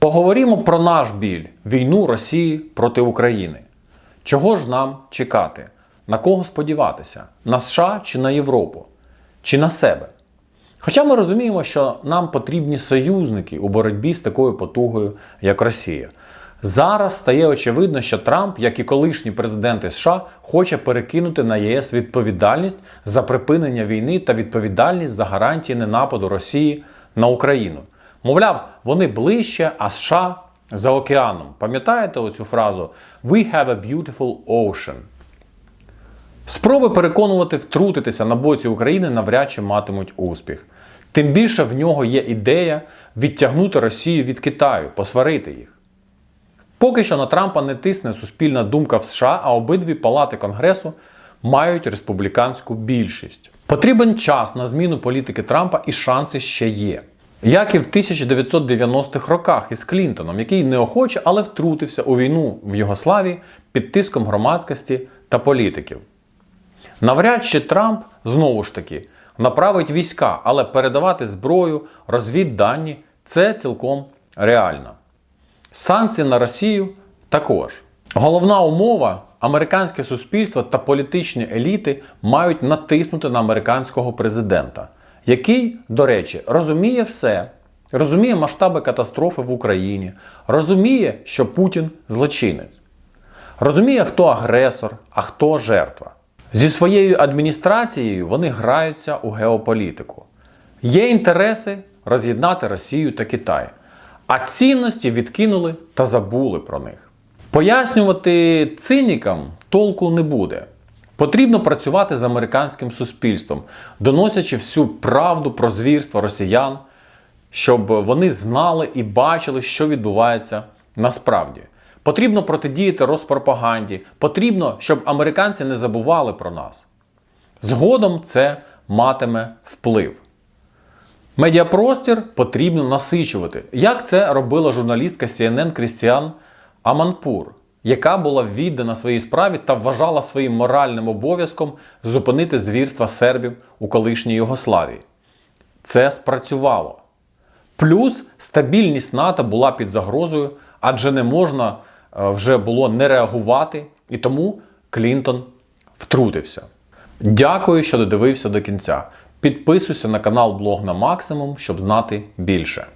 Поговоримо про наш біль війну Росії проти України. Чого ж нам чекати? На кого сподіватися? На США чи на Європу? Чи на себе? Хоча ми розуміємо, що нам потрібні союзники у боротьбі з такою потугою, як Росія. Зараз стає очевидно, що Трамп, як і колишні президенти США, хоче перекинути на ЄС відповідальність за припинення війни та відповідальність за гарантії ненападу Росії на Україну. Мовляв, вони ближче, а США за океаном. Пам'ятаєте оцю фразу We have a beautiful ocean. Спроби переконувати втрутитися на боці України навряд чи матимуть успіх. Тим більше в нього є ідея відтягнути Росію від Китаю, посварити їх. Поки що на Трампа не тисне суспільна думка в США, а обидві палати Конгресу мають республіканську більшість. Потрібен час на зміну політики Трампа і шанси ще є. Як і в 1990-х роках із Клінтоном, який неохоче, але втрутився у війну в Югославії під тиском громадськості та політиків. Навряд чи Трамп знову ж таки направить війська, але передавати зброю, розвіддані це цілком реально. Санкції на Росію також. Головна умова американське суспільство та політичні еліти мають натиснути на американського президента, який, до речі, розуміє все, розуміє масштаби катастрофи в Україні, розуміє, що Путін злочинець, розуміє, хто агресор, а хто жертва. Зі своєю адміністрацією вони граються у геополітику. Є інтереси роз'єднати Росію та Китай, а цінності відкинули та забули про них. Пояснювати цинікам толку не буде. Потрібно працювати з американським суспільством, доносячи всю правду про звірства росіян, щоб вони знали і бачили, що відбувається насправді. Потрібно протидіяти розпропаганді, потрібно, щоб американці не забували про нас. Згодом це матиме вплив. Медіапростір потрібно насичувати, як це робила журналістка CNN Крістіан Аманпур, яка була віддана своїй справі та вважала своїм моральним обов'язком зупинити звірства сербів у колишній Югославії. Це спрацювало. Плюс стабільність НАТО була під загрозою, адже не можна е, вже було не реагувати, і тому Клінтон втрутився. Дякую, що додивився до кінця. Підписуйся на канал Блог на максимум, щоб знати більше.